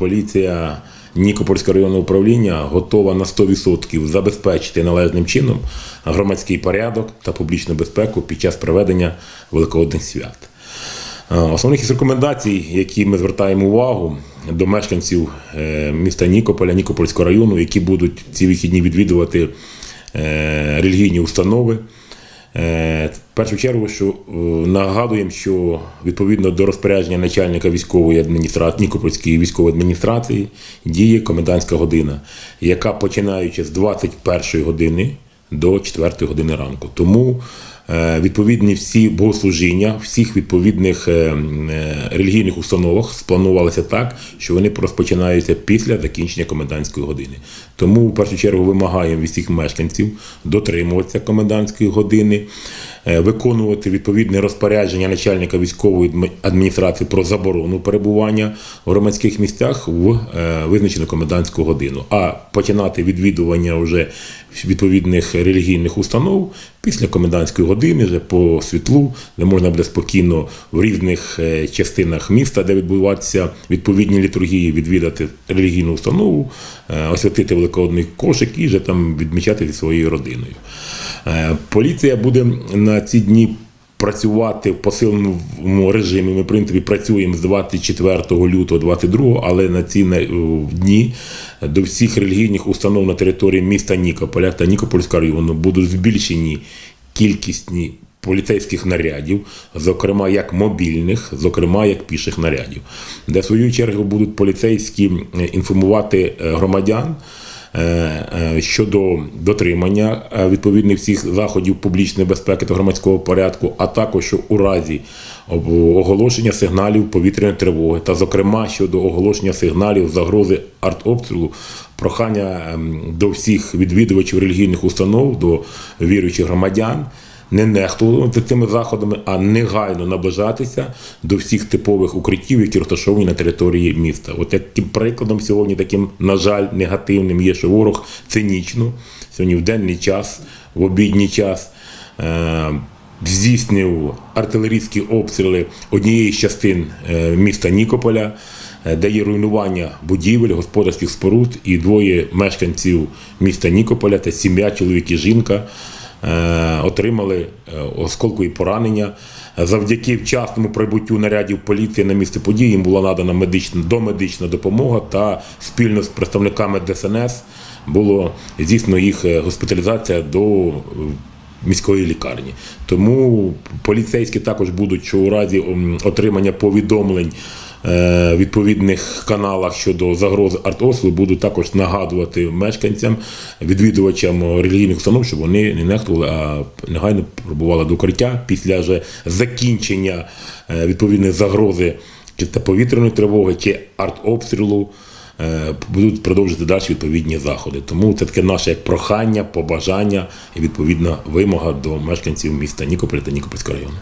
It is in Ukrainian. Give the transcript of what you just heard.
поліція Нікопольського районного управління готова на 100% забезпечити належним чином громадський порядок та публічну безпеку під час проведення великодних свят. Е, Основних із рекомендацій, які ми звертаємо увагу до мешканців е, міста Нікополя, Нікопольського району, які будуть ці вихідні відвідувати е, релігійні установи. Е, В першу чергу, що е, нагадуємо, що відповідно до розпорядження начальника військової адміністрації Нікопольської військової адміністрації діє комендантська година, яка починаючи з 21 години до 4 години ранку. Тому відповідні всі богослужіння, всіх відповідних е, е, релігійних установах спланувалися так, що вони розпочинаються після закінчення комендантської години. Тому в першу чергу вимагаємо від всіх мешканців дотримуватися комендантської години, е, виконувати відповідне розпорядження начальника військової адміністрації про заборону перебування в громадських місцях в е, визначену комендантську годину, а починати відвідування вже відповідних релігійних установ після комендантської години, вже по світлу, де можна буде спокійно в різних е, частинах міста, де відбуваються відповідні літургії, відвідати релігійну установу, е, освятити великодний кошик і вже там відмічати зі своєю родиною. Е, Поліція буде на ці дні працювати в посиленому режимі. Ми, в принципі, працюємо з 24 лютого 22, але на ці дні до всіх релігійних установ на території міста Нікополя та Нікопольського району будуть збільшені кількісні поліцейських нарядів, зокрема як мобільних, зокрема як піших нарядів, де в свою чергу будуть поліцейські е, інформувати е, громадян. Е, е, Щодо дотримання е, відповідних всіх заходів публічної безпеки та громадського порядку, а також у разі оголошення сигналів повітряної тривоги, та, зокрема, щодо оголошення сигналів загрози артобстрілу, прохання ем, до всіх відвідувачів релігійних установ, до віруючих громадян не нехтувати цими заходами, а негайно наближатися до всіх типових укриттів, які розташовані на території міста. От таким прикладом сьогодні, таким, на жаль, негативним є, що ворог цинічно сьогодні в денний час, в обідній час. Е- Здійснив артилерійські обстріли однієї з частин е, міста Нікополя, е, де є руйнування будівель, господарських споруд, і двоє мешканців міста Нікополя та сім'я, чоловік і жінка отримали е, осколкові поранення. Завдяки вчасному прибуттю нарядів поліції на місце події їм була надана медична домедична допомога та спільно з представниками ДСНС було здійснено їх е, госпіталізація до е, міської лікарні. Тому поліцейські також будуть, що у разі отримання повідомлень е, відповідних каналах щодо загрози артобстрілу, будуть також нагадувати мешканцям, відвідувачам релігійних установ, щоб вони не нехтували, а негайно пробували до укриття після вже закінчення е, відповідної загрози чи та повітряної тривоги, чи артобстрілу. е, Будуть продовжити далі відповідні заходи. Тому це таке наше як прохання, побажання і відповідна вимога до мешканців міста Нікополя та Нікопольського району.